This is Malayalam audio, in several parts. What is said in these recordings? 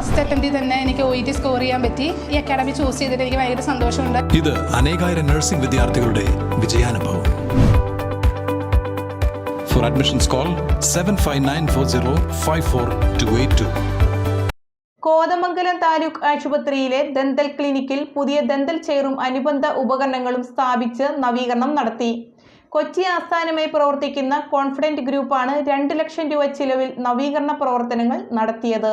ഫസ്റ്റ് അറ്റംപ്റ്റിൽ തന്നെ എനിക്ക് ഒ ഇ ടി സ്കോർ ചെയ്യാൻ പറ്റി. ഈ അക്കാഡമി ചൂസ് ചെയ്തിട്ട് എനിക്ക് ഭയങ്കര സന്തോഷമുണ്ട്. ഇത് അനേകായിരം നഴ്സിംഗ് വിദ്യാർത്ഥികളുടെ വിജയാനുഭവം. For admissions call seven five nine four zero five four two eight two Kothamangalam taluk ആശുപത്രിയിലെ ദന്തൽ ക്ലിനിക്കിൽ പുതിയ ദന്തൽ ചെയറും അനുബന്ധ ഉപകരണങ്ങളും സ്ഥാപിച്ച് നവീകരണം നടത്തി. കൊച്ചി ആസ്ഥാനമായി പ്രവർത്തിക്കുന്ന കോൺഫിഡന്റ് ഗ്രൂപ്പാണ് രണ്ട് ലക്ഷം രൂപ ചിലവിൽ നവീകരണ പ്രവർത്തനങ്ങൾ നടത്തിയത്.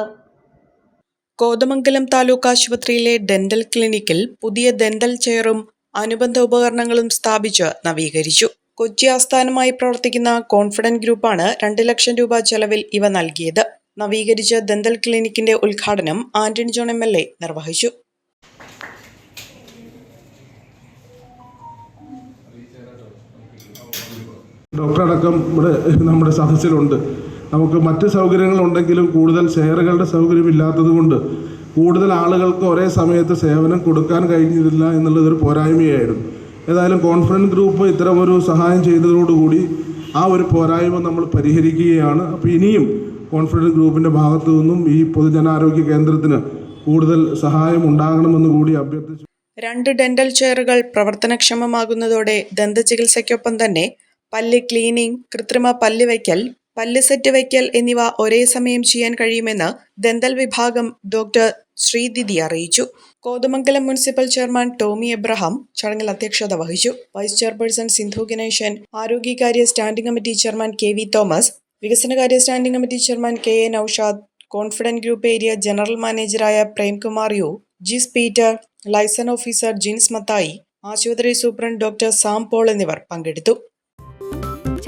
കോതമംഗലം താലൂക്ക് ആശുപത്രിയിലെ ഡെന്റൽ ക്ലിനിക്കിൽ പുതിയ ഡെന്റൽ ചെയറും അനുബന്ധ ഉപകരണങ്ങളും സ്ഥാപിച്ച് നവീകരിച്ചു. കൊച്ചി ആസ്ഥാനമായി പ്രവർത്തിക്കുന്ന കോൺഫിഡന്റ് ഗ്രൂപ്പാണ് രണ്ട് ലക്ഷം രൂപ ചെലവിൽ ഇവ നൽകിയത്. നവീകരിച്ച ദന്തൽ ക്ലിനിക്കിന്റെ ഉദ്ഘാടനം Antony John M L A നിർവഹിച്ചു. ഡോക്ടർ അടക്കം ഇവിടെ നമ്മുടെ സദസ്സിലുണ്ട്. നമുക്ക് മറ്റ് സൗകര്യങ്ങളുണ്ടെങ്കിലും കൂടുതൽ ഷെയറുകളുടെ സൗകര്യം ഇല്ലാത്തത് കൊണ്ട് കൂടുതൽ ആളുകൾക്ക് ഒരേ സമയത്ത് സേവനം കൊടുക്കാൻ കഴിഞ്ഞിരുന്നില്ല എന്നുള്ളതൊരു പോരായ്മയായിരുന്നു. ഏതായാലും കോൺഫറൻസ് ഗ്രൂപ്പ് ഇത്തരമൊരു സഹായം ചെയ്തതോടുകൂടി ആ ഒരു പോരായ്മ നമ്മൾ പരിഹരിക്കുകയാണ്. അപ്പോൾ ഇനിയും കോൺഫറൻസ് ഗ്രൂപ്പിന്റെ ഭാഗത്തു നിന്നും ഈ പൊതുജനാരോഗ്യ കേന്ദ്രത്തിന് കൂടുതൽ സഹായം ഉണ്ടാകണമെന്ന് കൂടി അഭ്യർത്ഥിച്ചു. രണ്ട് ഡെന്റൽ ചെയറുകൾ പ്രവർത്തനക്ഷമമാകുന്നതോടെ ദന്തചികിത്സയ്ക്കൊപ്പം തന്നെ പല്ല് ക്ലീനിംഗ് കൃത്രിമ പല്ല് വയ്ക്കൽ പല്ല് സെറ്റ് വയ്ക്കൽ എന്നിവ ഒരേ സമയം ചെയ്യാൻ കഴിയുമെന്ന് ദന്തൽ വിഭാഗം ഡോക്ടർ ശ്രീദിദി അറിയിച്ചു. കോതമംഗലം മുനിസിപ്പൽ ചെയർമാൻ ടോമി എബ്രഹാം ചടങ്ങിൽ അധ്യക്ഷത വഹിച്ചു. Vice chairperson Sindhu Ganesan ആരോഗ്യകാര്യ standing committee chairman K V Thomas വികസനകാര്യ standing committee chairman K A Noushad Confident group area general മാനേജറായ Premkumar U Jis Peter liaison officer Jins Mathai ആശുപത്രി സൂപ്രണ്ട് ഡോക്ടർ സാം പോൾ എന്നിവർ പങ്കെടുത്തു.